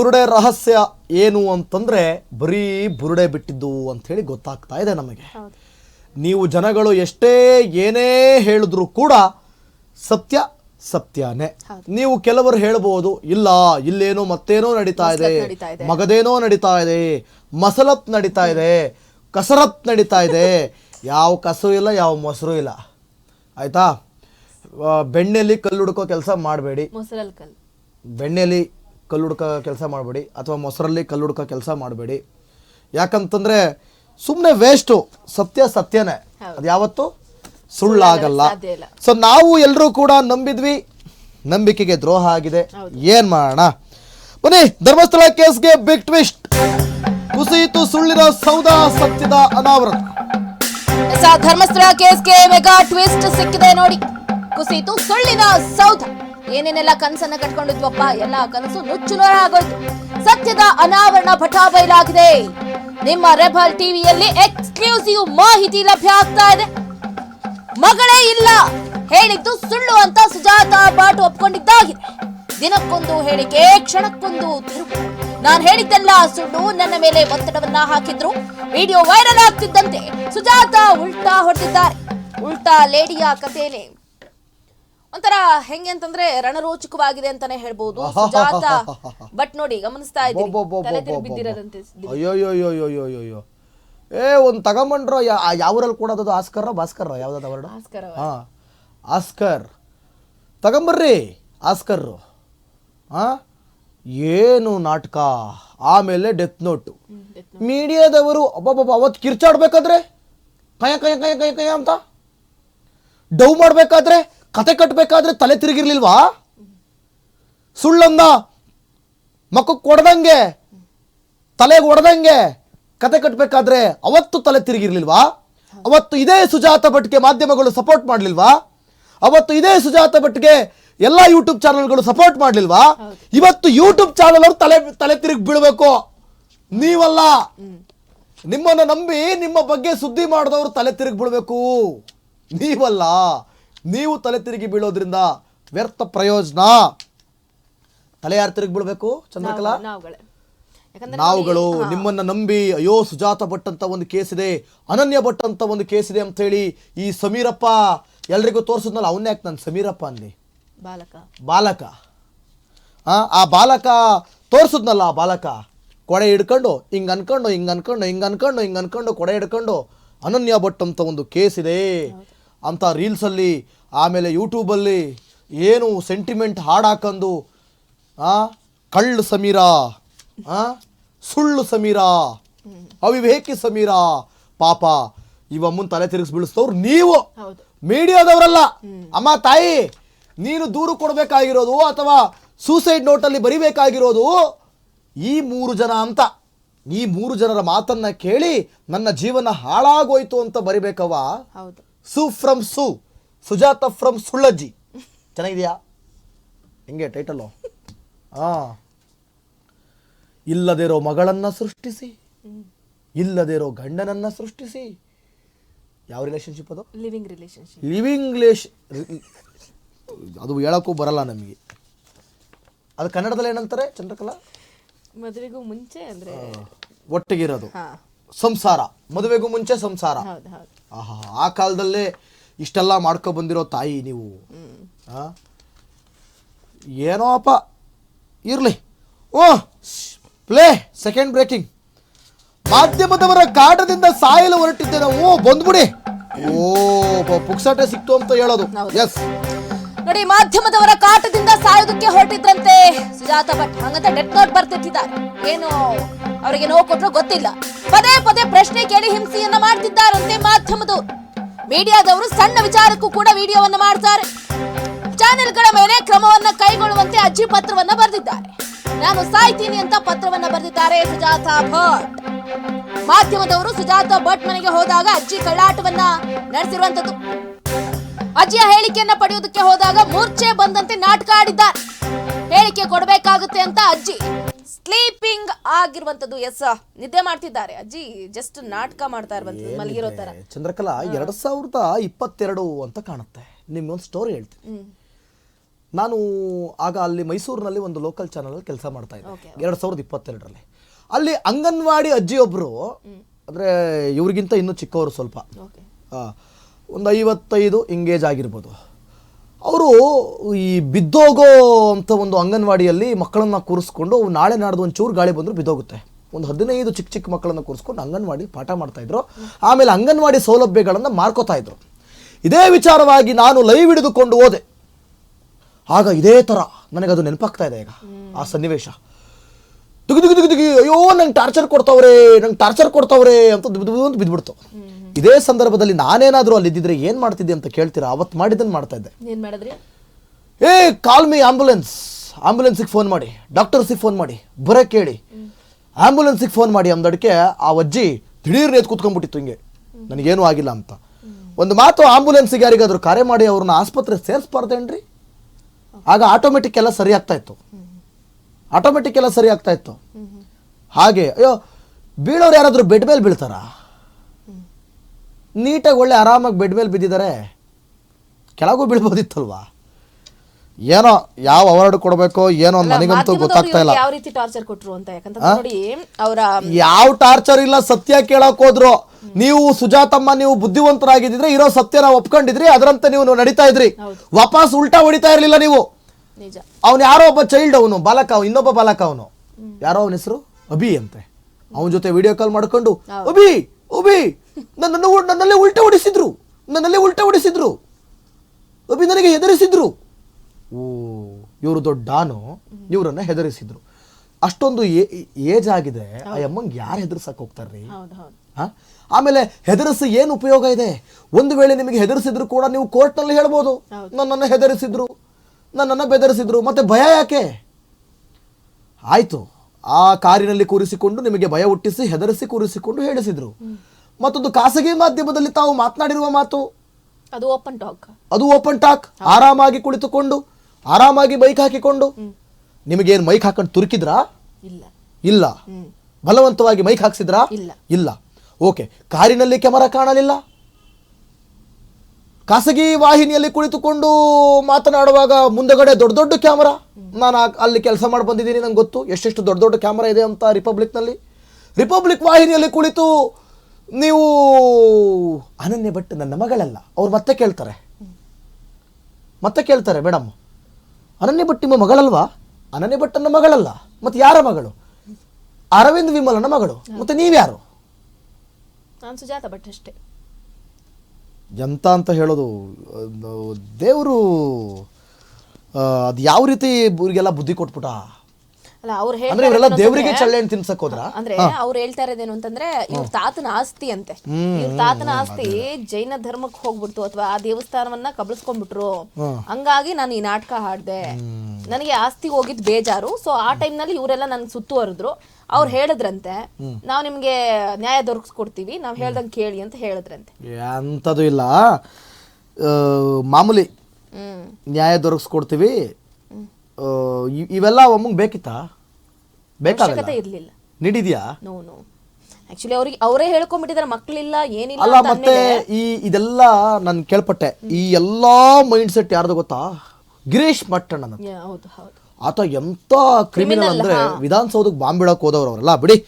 ಬುರುಡೆ ರಹಸ್ಯ ಏನು ಅಂತಂದ್ರೆ ಬರೀ ಬುರುಡೆ ಬಿಟ್ಟಿದ್ದು ಅಂತ ಹೇಳಿ ಗೊತ್ತಾಗ್ತಾ ಇದೆ ನಮಗೆ. ನೀವು ಜನಗಳು ಎಷ್ಟೇ ಏನೇ ಹೇಳಿದ್ರು ಕೂಡ ಸತ್ಯ ಸತ್ಯನೇ. ನೀವು ಕೆಲವರು ಹೇಳ್ಬೋದು ಇಲ್ಲ ಇಲ್ಲೇನೋ ಮತ್ತೇನೋ ನಡೀತಾ ಇದೆ. ಮಗದೇನೋ ನಡೀತಾ ಇದೆ ಮಸಲತ್ ನಡೀತಾ ಇದೆ ಕಸರತ್ ನಡೀತಾ ಇದೆ. ಯಾವ ಕಸು ಇಲ್ಲ ಯಾವ ಮೊಸರು ಇಲ್ಲ. ಆಯ್ತಾ? ಬೆಣ್ಣೆಲಿ ಕಲ್ಲು ಹುಡುಕೋ ಕೆಲಸ ಮಾಡಬೇಡಿ. ಬೆಣ್ಣೆಲಿ ಕಲ್ಲು ಹುಡ್ಕೋ ಕೆಲಸ ಮಾಡಬೇಡಿ ಅಥವಾ ಮೊಸರಲ್ಲಿ ಕಲ್ಲು ಹುಡ್ಕೋ ಕೆಲಸ ಮಾಡಬೇಡಿ. ಯಾಕಂತಂದ್ರೆ ಸುಮ್ಮನೆ ವೇಸ್ಟು ಸತ್ಯ ಸತ್ಯನೇ. ಅದು ಯಾವತ್ತು ಸುಳ್ಳಾಗಲ್ಲ. ಸೊ ನಾವು ಎಲ್ಲರೂ ಕೂಡ ನಂಬಿದ್ವಿ. ನಂಬಿಕೆಗೆ ದ್ರೋಹ ಆಗಿದೆ. ಏನ್ ಮಾಡೋಣ? ಬನ್ನಿ ಧರ್ಮಸ್ಥಳ ಕೇಸ್ಗೆ ಬಿಗ್ ಟ್ವಿಸ್ಟ್ ಕುಸಿಯಿತು ಸುಳ್ಳಿನ ಸೌಧ ಸತ್ಯದ ಅನಾವರಣ. ಧರ್ಮಸ್ಥಳ ಕೇಸ್ಗೆ ಮೆಗಾ ಟ್ವಿಸ್ಟ್ ಸಿಕ್ಕಿದೆ ನೋಡಿ. ಕುಸಿಯಿತು ಸುಳ್ಳಿನ ಸೌಧ ಏನೇನೆಲ್ಲ ಕನಸನ್ನ ಕಟ್ಕೊಂಡಿದ್ವಪ್ಪ? ಎಲ್ಲ ಕನಸು ನುಚ್ಚುನೂರ ಆಗೋಯ್ತು ಸತ್ಯದ ಅನಾವರಣ ಪಟಾಬೈಲಾಗಿದೆ ನಿಮ್ಮ ರೆಬಲ್ ಟಿವಿಯಲ್ಲಿ ಎಕ್ಸ್ಕ್ಲೂಸಿವ್ ಮಾಹಿತಿ ಲಭ್ಯ ಆಗ್ತಾ ಇದೆ. ಮಗಳೇ ಇಲ್ಲ. ಹೇಳಿದ್ದು ಸುಳ್ಳು ಅಂತ ಸುಜಾತ ಬಾಟು ಒಪ್ಕೊಂಡಿದ್ದಾಗಿದೆ ದಿನಕ್ಕೊಂದು ಹೇಳಿಕೆ, ಕ್ಷಣಕ್ಕೊಂದು ನಾನು ಹೇಳಿದ್ದೆಲ್ಲ ಸುಳ್ಳು ನನ್ನ ಮೇಲೆ ಒತ್ತಡವನ್ನ ಹಾಕಿದ್ರು. ವಿಡಿಯೋ ವೈರಲ್ ಆಗ್ತಿದ್ದಂತೆ ಸುಜಾತ ಉಲ್ಟಾ ಹೊಡೆದಿದ್ದಾರೆ. ಉಲ್ಟಾ ಲೇಡಿಯ ಕಥೆನೇ ಒಂಥರ ಹೆಂಗೆ ಅಂತಂದ್ರೆ ರಣರೋಚಕವಾಗಿದೆ ಅಂತಾನೆ ಹೇಳ್ಬೋದು. ಸುಜಾತ ಬಟ್ ನೋಡಿ ಗಮನಿಸ್ತಾ ಇದ್ದೀನಿ ಬಿದ್ದಿರೋದಂತೆ ಅಯ್ಯೋಯ್ಯೋಯ್ಯೋಯ್ಯೋಯ್ಯೋ ಏ ಒಂದು ತಗೊಂಬಂಡ್ರೋ ಯಾವ್ರಲ್ಲಿ ಕೊಡೋದು ಆಸ್ಕರ್ ಭಾಸ್ಕರ್ ಯಾವ್ದಾದ ವರ್ಡ್. ಹಾ ಆಸ್ಕರ್ ತಗೊಂಬರ್ರಿ ಆಸ್ಕರ್ ಹಾ ಏನು ನಾಟಕ ಆಮೇಲೆ ಡೆತ್ ನೋಟು ಮೀಡಿಯಾದವರು ಒಬ್ಬೊಬ್ಬ ಅವತ್ತು ಕಿರ್ಚಾಡ್ಬೇಕಾದ್ರೆ ಕಯ ಕಯ ಕಯ ಕಯ ಕಯ ಅಂತ ಡೌ ಮಾಡ್ಬೇಕಾದ್ರೆ ಕತೆ ಕಟ್ಟಬೇಕಾದ್ರೆ ತಲೆ ತಿರುಗಿರ್ಲಿಲ್ವಾ? ಸುಳ್ಳಂದ ಮಕ್ಕಕ್ಕೆ ಕೊಡ್ದಂಗೆ ತಲೆಗೆ ಒಡ್ದಂಗೆ ಕತೆ ಕಟ್ಟಬೇಕಾದ್ರೆ ಅವತ್ತು ತಲೆ ತಿರುಗಿರ್ಲಿಲ್ವಾ? ಅವತ್ತು ಇದೇ ಸುಜಾತ ಭಟ್ಗೆ ಮಾಧ್ಯಮಗಳು ಸಪೋರ್ಟ್ ಮಾಡಲಿಲ್ವಾ? ಅವತ್ತು ಇದೇ ಸುಜಾತ ಭಟ್ಗೆ ಎಲ್ಲ ಯೂಟ್ಯೂಬ್ ಚಾನಲ್ಗಳು ಸಪೋರ್ಟ್ ಮಾಡಲಿಲ್ವಾ? ಇವತ್ತು ಯೂಟ್ಯೂಬ್ ಚಾನಲ್ ಅವರು ತಲೆ ತಲೆ ತಿರುಗಿ ಬಿಡಬೇಕು ನೀವಲ್ಲ. ನಿಮ್ಮನ್ನ ನಂಬಿ ನಿಮ್ಮ ಬಗ್ಗೆ ಸುದ್ದಿ ಮಾಡಿದವರು ತಲೆ ತಿರುಗಿ ಬಿಡಬೇಕು ನೀವಲ್ಲ. ನೀವು ತಲೆ ತಿರುಗಿ ಬೀಳೋದ್ರಿಂದ ವ್ಯರ್ಥ ಪ್ರಯೋಜನ. ತಲೆ ಯಾರು ತಿರುಗಿ ಬೀಳಬೇಕು? ಚಂದ್ರಕಲಾ? ನಾವುಗಳು. ನಿಮ್ಮನ್ನ ನಂಬಿ ಅಯ್ಯೋ ಸುಜಾತ ಭಟ್ ಅಂತ ಒಂದು ಕೇಸ್ ಇದೆ ಅನನ್ಯ ಭಟ್ ಅಂತ ಒಂದು ಕೇಸ್ ಇದೆ ಅಂತ ಹೇಳಿ ಈ ಸಮೀರಪ್ಪ ಎಲ್ರಿಗೂ ತೋರಿಸಿದ್ನಲ್ಲ ಅವನ್ನ ಯಾಕೆ ನಾನು ಸಮೀರಪ್ಪ ಅಲ್ಲಿ ಬಾಲಕ. ಬಾಲಕ. ಆ, ಆ ಬಾಲಕ ತೋರಿಸಿದ್ನಲ್ಲ ಆ ಬಾಲಕ ಕೊಡೆ ಹಿಡ್ಕೊಂಡು ಹಿಂಗ್ ಅನ್ಕೊಂಡು ಹಿಂಗ್ ಅನ್ಕೊಂಡು ಹಿಂಗ್ ಅನ್ಕೊಂಡು ಹಿಂಗ್ ಅನ್ಕೊಂಡು ಕೊಡೆ ಹಿಡ್ಕೊಂಡು ಅನನ್ಯ ಭಟ್ ಅಂತ ಒಂದು ಕೇಸ್ ಇದೆ. ಅಂತ ರೀಲ್ಸಲ್ಲಿ ಆಮೇಲೆ ಯೂಟ್ಯೂಬಲ್ಲಿ ಏನು ಸೆಂಟಿಮೆಂಟ್ ಹಾಡು ಹಾಕೊಂಡು ಆ ಕಳ್ಳು ಸಮೀರ ಆ ಸುಳ್ಳು ಸಮೀರ ಅವಿವೇಕಿ ಸಮೀರ ಪಾಪ ಇವಮ್ಮನ ತಲೆ ತಿರುಗಿಸ್ ಬೀಳಿಸ್ತವ್ರು ನೀವು. ಮೀಡಿಯಾದವರಲ್ಲ. ಅಮ್ಮ ತಾಯಿ ನೀನು ದೂರು ಕೊಡಬೇಕಾಗಿರೋದು ಅಥವಾ ಸೂಸೈಡ್ ನೋಟಲ್ಲಿ ಬರಿಬೇಕಾಗಿರೋದು ಈ ಮೂರು ಜನ ಅಂತ. ಈ ಮೂರು ಜನರ ಮಾತನ್ನ ಕೇಳಿ ನನ್ನ ಜೀವನ ಹಾಳಾಗೋಯ್ತು ಅಂತ ಬರಿಬೇಕವ್ವ. ಹೌದು. ಸು ಫ್ರಮ್ ಸು ಸುಜಾತ ಫ್ರಮ್ ಸುಳ್ಳಜ್ಜಿ ಚೆನ್ನಾಗಿದೆಯಾ? ಹೆಂಗೆ ಟೈಟಲು ಹಾಂ. ಇಲ್ಲದಿರೋ ಮಗಳನ್ನು ಸೃಷ್ಟಿಸಿ ಇಲ್ಲದಿರೋ ಗಂಡನನ್ನು ಸೃಷ್ಟಿಸಿ. ಯಾವ ರಿಲೇಶನ್ಶಿಪ್ ಅದು? ಲಿವಿಂಗ್ ರಿಲೇಶನ್ಶಿಪ್ ಲಿವಿಂಗ್ ಲೇಶ್ ಅದು ಹೇಳೋಕ್ಕೂ ಬರಲ್ಲ ನಮಗೆ. ಅದು ಕನ್ನಡದಲ್ಲಿ ಏನಂತಾರೆ ಚಂದ್ರಕಲಾ? ಮದುವೆಗೂ ಮುಂಚೆ ಅಂದ್ರೆ ಒಟ್ಟಿಗಿರೋದು. ಹಾ. ಸಂಸಾರ. ಮದುವೆಗೂ ಮುಂಚೆ ಸಂಸಾರ. ಹೌದು ಹೌದು. ಆಹಾ ಆ ಕಾಲದಲ್ಲೇ ಇಷ್ಟೆಲ್ಲ ಮಾಡ್ಕೊ ಬಂದಿರೋ ತಾಯಿ ನೀವು. ಆ? ಏನೋ ಅಪ್ಪ ಇರ್ಲಿ. ಓ ಪ್ಲೇ ಸೆಕೆಂಡ್ ಬ್ರೇಕಿಂಗ್. ಮಾಧ್ಯಮದವರ ಕಾಟದಿಂದ ಸಾಯಲು ಹೊರಟಿದ್ದೇನೆ ಓ ಬಂದ್ಬಿಡಿ. ಓ ಪುಕ್ಸಟೆ ಸಿಕ್ತು ಅಂತ ಹೇಳೋದು. ಎಸ್ ನೋಡಿ ಮಾಧ್ಯಮದವರ ಕಾಟದಿಂದ ಸಾಯೋದಕ್ಕೆ ಹೊರಟಿದ್ರಂತೆ. ಸುಜಾತ ಭಟ್, ಹಂಗಂತ ಡೆತ್ ನೋಟ್ ಬರ್ತಿದ್ದಾರೆ ಏನು, ಅವರಿಗೆ ನೋವು ಕೊಟ್ಟರು ಗೊತ್ತಿಲ್ಲ. ಪದೇ ಪದೇ ಪ್ರಶ್ನೆ ಕೇಳಿ ಹಿಂಸೆಯನ್ನ ಮಾಡ್ತಿದ್ದಾರಂತೆ ಮಾಧ್ಯಮದವರು ಮೀಡಿಯಾದವರು ಸಣ್ಣ ವಿಚಾರಕ್ಕೂ ಕೂಡ ವಿಡಿಯೋವನ್ನ ಮಾಡ್ತಾರೆ. ಚಾನೆಲ್ಗಳ ಮೇಲೆ ಕ್ರಮವನ್ನ ಕೈಗೊಳ್ಳುವಂತೆ ಅಜ್ಜಿ ಪತ್ರವನ್ನ ಬರೆದಿದ್ದಾರೆ. ನಾನು ಸಾಯ್ತೀನಿ ಅಂತ ಪತ್ರವನ್ನ ಬರೆದಿದ್ದಾರೆ ಸುಜಾತ ಭಟ್. ಮಾಧ್ಯಮದವರು ಸುಜಾತ ಭಟ್ ಮನೆಗೆ ಹೋದಾಗ ಅಜ್ಜಿ ಕಳ್ಳಾಟವನ್ನ ನಡೆಸಿರುವಂತದ್ದು. ಅಜ್ಜಿಯ ಹೇಳಿಕೆಯನ್ನ ಪಡೆಯೋದಕ್ಕೆ ಹೋದಾಗ ಮೂರ್ಛೆ ಬಂದಂತೆ ನಾಟಕ ಆಡಿದ್ದಾರೆ. ಹೇಳಿಕೆ ಕೊಡಬೇಕಾಗುತ್ತೆ ಅಂತ ಅಜ್ಜಿ. ಸ್ಲೀಪಿಂಗ್ ಆಗಿರುವಂತದ್ದು ಎಸ್ ನಿದ್ದೆ ಮಾಡ್ತಿದ್ದಾರೆ. ಅಜ್ಜಿ ಜಸ್ಟ್ ನಾಟಕ ಮಾಡ್ತಾ ಇರುವಂತದ್ದು ಮಲಗಿರೋ ತರ. ಚಂದ್ರಕಲಾ ಎರಡ್ ಸಾವಿರದ ಇಪ್ಪತ್ತೆರಡು ಅಂತ ಕಾಣುತ್ತೆ. ನಿಮ್ಗೊಂದು ಸ್ಟೋರಿ ಹೇಳ್ತೀನಿ. ನಾನು ಆಗ ಅಲ್ಲಿ ಮೈಸೂರಿನಲ್ಲಿ ಒಂದು ಲೋಕಲ್ ಚಾನಲ್ ಕೆಲಸ ಮಾಡ್ತಾ ಇದ್ದೆ. ಎರಡ್ ಸಾವಿರದ ಇಪ್ಪತ್ತೆರಡರಲ್ಲಿ. ಅಲ್ಲಿ ಅಂಗನವಾಡಿ ಅಜ್ಜಿಯೊಬ್ರು ಅಂದ್ರೆ ಇವ್ರಿಗಿಂತ ಇನ್ನೂ ಚಿಕ್ಕವರು ಸ್ವಲ್ಪ. ಒಂದು ಐವತ್ತೈದು ಎಂಗೇಜ್ ಆಗಿರ್ಬೋದು. ಅವರು ಈ ಬಿದ್ದೋಗೋ ಅಂತ ಒಂದು ಅಂಗನವಾಡಿಯಲ್ಲಿ ಮಕ್ಕಳನ್ನು ಕೂರಿಸ್ಕೊಂಡು ನಾಳೆ ನಾಡ್ದು ಒಂದು ಚೂರು ಗಾಳಿ ಬಂದರೂ ಬಿದ್ದೋಗುತ್ತೆ. ಒಂದು ಹದಿನೈದು ಚಿಕ್ಕ ಚಿಕ್ಕ ಮಕ್ಕಳನ್ನು ಕೂರಿಸ್ಕೊಂಡು ಅಂಗನವಾಡಿ ಪಾಠ ಮಾಡ್ತಾಯಿದ್ರು ಆಮೇಲೆ ಅಂಗನವಾಡಿ ಸೌಲಭ್ಯಗಳನ್ನು ಮಾರ್ಕೋತಾ ಇದ್ರು. ಇದೇ ವಿಚಾರವಾಗಿ ನಾನು ಲೈವ್ ಹಿಡಿದುಕೊಂಡು ಹೋದೆ. ಆಗ ಇದೇ ಥರ ನನಗದು ನೆನಪಾಗ್ತಾ ಇದೆ ಈಗ. ಆ ಸನ್ನಿವೇಶ. ತುಗಿ ಅಯ್ಯೋ ನಂಗೆ ಟಾರ್ಚರ್ ಕೊಡ್ತಾವ್ರೆ ನಂಗೆ ಟಾರ್ಚರ್ ಕೊಡ್ತಾವ್ರೆ ಅಂತ ಅಂತ ಬಿದ್ಬಿಡ್ತು. ಇದೇ ಸಂದರ್ಭದಲ್ಲಿ ನಾನೇನಾದರೂ ಅಲ್ಲಿ ಇದ್ದಿದ್ರೆ ಏನು ಮಾಡ್ತಿದ್ದೆ ಅಂತ ಕೇಳ್ತೀರಾ? ಅವತ್ತು ಮಾಡಿದ್ದನ್ನು ಮಾಡ್ತಾ ಇದ್ದೆ. ಏ ಕಾಲ್ ಮಿ ಆಂಬುಲೆನ್ಸ್ ಆಂಬುಲೆನ್ಸಿಗೆ ಫೋನ್ ಮಾಡಿ. ಡಾಕ್ಟರ್ಸಿಗೆ ಫೋನ್ ಮಾಡಿ. ಬರೋ ಕೇಳಿ. ಆಂಬುಲೆನ್ಸಿಗೆ ಫೋನ್ ಮಾಡಿ ಅಂದಡಿಕೆ ಆ ಅಜ್ಜಿ ದಿಢೀರ್ನ ಎದ್ದು ಕೂತ್ಕೊಂಡ್ಬಿಟ್ಟಿತ್ತು ಹಿಂಗೆ. ನನಗೇನೂ ಆಗಿಲ್ಲ ಅಂತ. ಒಂದು ಮಾತು ಆಂಬುಲೆನ್ಸಿಗೆ ಯಾರಿಗಾದ್ರೂ ಕರೆ ಮಾಡಿ ಅವ್ರನ್ನ ಆಸ್ಪತ್ರೆ ಸೇರಿಸ್ಬಾರ್ದೇನ್ರಿ? ಆಗ ಆಟೋಮೆಟಿಕ್ ಎಲ್ಲ ಸರಿ ಆಗ್ತಾ ಇತ್ತು. ಆಟೋಮೆಟಿಕ್ ಎಲ್ಲ ಸರಿ ಆಗ್ತಾ ಇತ್ತು. ಹಾಗೆ ಅಯ್ಯೋ ಬೀಳೋರು ಯಾರಾದರೂ ಬೆಡ್ ಮೇಲೆ ಬೀಳ್ತಾರಾ? ನೀಟಾಗಿ ಒಳ್ಳೆ ಆರಾಮಾಗಿ ಬೆಡ್ ಮೇಲೆ ಬಿದ್ದಿದ್ದಾರೆ ಕೆಳಗೂ ಬೀಳ್ಬೋದಿತ್ತಲ್ವಾ? ಏನೋ ಯಾವ ಅವಾರ್ಡ್ ಕೊಡಬೇಕೋ ಏನೋ ನನಗಂತೂ ಗೊತ್ತಾಗ್ತಾ ಇಲ್ಲ. ಯಾವ ರೀತಿ ಟಾರ್ಚರ್ ಕೊಟ್ರು ಅಂತ ಯಾಕಂತಂದ್ರೆ ನೋಡಿ ಅವರ ಯಾವ ಟಾರ್ಚರ್ ಇಲ್ಲ ಸತ್ಯ ಕೇಳಕ್ ಹೋದ್ರು. ನೀವು ಸುಜಾತಮ್ಮ ನೀವು ಬುದ್ಧಿವಂತರಾಗಿದ್ದಿದ್ರೆ ಇರೋ ಸತ್ಯ ನಾವು ಒಪ್ಕೊಂಡಿದ್ರಿ ಅದರಂತೆ ನೀವು ನಡೀತಾ ಇದ್ರಿ. ವಾಪಸ್ ಉಲ್ಟಾ ಹೊಡಿತಾ ಇರ್ಲಿಲ್ಲ ನೀವು. ಅವನು ಯಾರೋ ಒಬ್ಬ ಚೈಲ್ಡ್ ಅವನು ಬಾಲಕ ಅವ್ನು, ಇನ್ನೊಬ್ಬ ಬಾಲಕ ಅವನು. ಯಾರೋ ಅವನ ಹೆಸರು? ಅಭಿ ಅಂತೆ. ಅವನ ಜೊತೆ ವಿಡಿಯೋ ಕಾಲ್ ಮಾಡ್ಕೊಂಡು ಅಭಿ ಅಭಿ ನನ್ನನ್ನು ನನ್ನಲ್ಲೇ ಉಲ್ಟಾ ಹೊಡಿಸಿದ್ರು ನನ್ನಲ್ಲೇ ಉಲ್ಟಾ ಹೊಡಿಸಿದ್ರು ಅಭಿ ನನಗೆ ಹೆದರಿಸಿದ್ರು. ಓ ಇವರು ದೊಡ್ಡ ಡಾನು ಇವರನ್ನ ಹೆದರಿಸಿದ್ರು. ಅಷ್ಟೊಂದು ಏಜ್ ಆಗಿದೆ ಆ ಅಮ್ಮಂಗೆ ಯಾರು ಹೆದರ್ಸಕ್ ಹೋಗ್ತಾರ್ರಿ? ಆಮೇಲೆ ಹೆದರಿಸಿ ಏನು ಉಪಯೋಗ ಇದೆ? ಒಂದು ವೇಳೆ ನಿಮಗೆ ಹೆದರಿಸಿದ್ರು ಕೂಡ ನೀವು ಕೋರ್ಟ್ನಲ್ಲಿ ಹೇಳ್ಬೋದು ನನ್ನನ್ನು ಹೆದರಿಸಿದ್ರು ನನ್ನನ್ನು ಬೆದರಿಸಿದ್ರು ಮತ್ತೆ ಭಯ ಯಾಕೆ? ಆಯ್ತು. ಆ ಕಾರಿನಲ್ಲಿ ಕೂರಿಸಿಕೊಂಡು ನಿಮಗೆ ಭಯ ಹುಟ್ಟಿಸಿ ಹೆದರಿಸಿ ಕೂರಿಸಿಕೊಂಡು ಹೇಳಿಸಿದ್ರು. ಮತ್ತೊಂದು ಖಾಸಗಿ ಮಾಧ್ಯಮದಲ್ಲಿ ತಾವು ಮಾತನಾಡಿರುವ ಮಾತು? ಅದು ಓಪನ್ ಟಾಕ್. ಅದು ಓಪನ್ ಟಾಕ್. ಆರಾಮಾಗಿ ಕುಳಿತುಕೊಂಡು ಆರಾಮಾಗಿ ಮೈಕ್ ಹಾಕಿಕೊಂಡು. ನಿಮಗೇನು ಮೈಕ್ ಹಾಕೊಂಡು ತುರುಕಿದ್ರಾ? ಇಲ್ಲ. ಇಲ್ಲ. ಬಲವಂತವಾಗಿ ಮೈಕ್ ಹಾಕ್ಸಿದ್ರಾ? ಇಲ್ಲ. ಇಲ್ಲ. ಓಕೆ. ಕಾರಿನಲ್ಲಿ ಕ್ಯಾಮರಾ ಕಾಣಲಿಲ್ಲ? ಖಾಸಗಿ ವಾಹಿನಿಯಲ್ಲಿ ಕುಳಿತುಕೊಂಡು ಮಾತನಾಡುವಾಗ ಮುಂದಗಡೆ ದೊಡ್ಡ ದೊಡ್ಡ ಕ್ಯಾಮರಾ. ನಾನು ಅಲ್ಲಿ ಕೆಲಸ ಮಾಡಿ ಬಂದಿದ್ದೀನಿ, ನಂಗೆ ಗೊತ್ತು. ಎಷ್ಟೆಷ್ಟು ದೊಡ್ಡ ದೊಡ್ಡ ಕ್ಯಾಮರಾ ಇದೆ ಅಂತ ರಿಪಬ್ಲಿಕ್ನಲ್ಲಿ. ರಿಪಬ್ಲಿಕ್ ವಾಹಿನಿಯಲ್ಲಿ ಕುಳಿತು ನೀವು ಅನನ್ಯ ಭಟ್ ನನ್ನ ಮಗಳಲ್ಲ, ಅವ್ರು ಮತ್ತೆ ಕೇಳ್ತಾರೆ. ಮತ್ತೆ ಕೇಳ್ತಾರೆ, ಮೇಡಮ್, ಅನನ್ಯ ಭಟ್ ನಿಮ್ಮ ಮಗಳಲ್ವಾ? ಅನನ್ಯ ಭಟ್ ನನ್ನ ಮಗಳಲ್ಲ, ಮತ್ತೆ ಯಾರ ಮಗಳು? ಅರವಿಂದ್ ವಿಮಲನ ಮಗಳು, ಮತ್ತೆ ನೀವ್ಯಾರು? ನಾನು ಸುಜಾತ ಭಟ್ ಅಷ್ಟೇ. ಎಂತ ಅಂತ ಹೇಳೋದು ದೇವರು ಅದು ಯಾವ ರೀತಿ ಇವ್ರಿಗೆಲ್ಲ ಬುದ್ಧಿ ಕೊಟ್ಬಿಟ್ಟ? ಅಲ್ಲ ಅವ್ರು ಅಂದ್ರೆ ಇವರೆಲ್ಲ ದೇವರಿಗೆ ಚಳ್ಳೆ ಹಣ್ಣು ತಿನ್ಸಕ್ ಹೋದ್ರ? ಅಂದ್ರೆ ಅವ್ರು ಹೇಳ್ತಾ ಇರೋದೇನು ಅಂತಂದ್ರೆ ಇವ್ರ ತಾತನ ಆಸ್ತಿ ಅಂತೆ. ಇವ್ರ ತಾತನ ಆಸ್ತಿ ಜೈನ ಧರ್ಮಕ್ಕೆ ಹೋಗ್ಬಿಡ್ತು ಅಥವಾ ಆ ದೇವಸ್ಥಾನವನ್ನ ಕಬಳಿಸ್ಕೊಂಡ್ಬಿಟ್ರು. ಹಂಗಾಗಿ ನಾನು ಈ ನಾಟಕ ಹಾಡ್ದೆ. ನನಗೆ ಆಸ್ತಿ ಹೋಗಿದ್ ಬೇಜಾರು. ಸೊ ಆ ಟೈಮ್ನಲ್ಲಿ ಇವರೆಲ್ಲ ನನ್ ಸುತ್ತುವರೆದ್ರು ಅವ್ರು ಹೇಳಿದ್ರಂತೆ. ನಾವ್ ನಿಮ್ಗೆ ನ್ಯಾಯ ದೊರಕಿಸ್ಕೊಡ್ತೀವಿ. ನಾವ್ ಹೇಳ್ದಂಗ್ ಕೇಳಿ ಅಂತ ಹೇಳಿದ್ರಂತೆ. ಅಂತದು ಇಲ್ಲ. ಆ, ಮಾಮೂಲಿ ಹ್ಮ್. ನ್ಯಾಯ ದೊರಕಿಸ್ಕೊಡ್ತೀವಿ. ಇ- ಇವೆಲ್ಲ ಒಮ್ಮಂಗೆ ಬೇಕಿತ್ತಾ? ಬೇಕಾಗಲ್ಲ? ಅವಶ್ಯಕತೆ ಇರ್ಲಿಲ್ಲ. ನೀಡಿದ್ಯಾ? ನೋ ನೋ ಆಕ್ಚುಲಿ ಅವ್ರಿಗೆ ಅವರೇ ಹೇಳ್ಕೊಂಡ್ಬಿಟ್ಟಿದಾರೆ ಮಕ್ಳಿಲ್ಲ ಏನಿಲ್ಲ ಅಲ್ಲ ಅಂತ ಮತ್ತೆ ಈ ಇದೆಲ್ಲ ನಾನು ಕೇಳ್ಪಟ್ಟೆ. ಈ ಎಲ್ಲಾ ಮೈಂಡ್ ಸೆಟ್ ಯಾರ್ದು ಗೊತ್ತಾ? ಗಿರೀಶ್ ಮಟ್ಟಣ್ಣ Yeah, ಹೌದು ಹೌದು. ಆತ ಎಂತ ಕ್ರಿಮಿನಲ್ ಅಂದ್ರೆ ವಿಧಾನಸೌಧಕ್ಕೆ ಬಾಂಬ್ ಬಿಡಕ್ ಹೋದವ್ರು ಅವರೆಲ್ಲ. ಬಿಡಿ.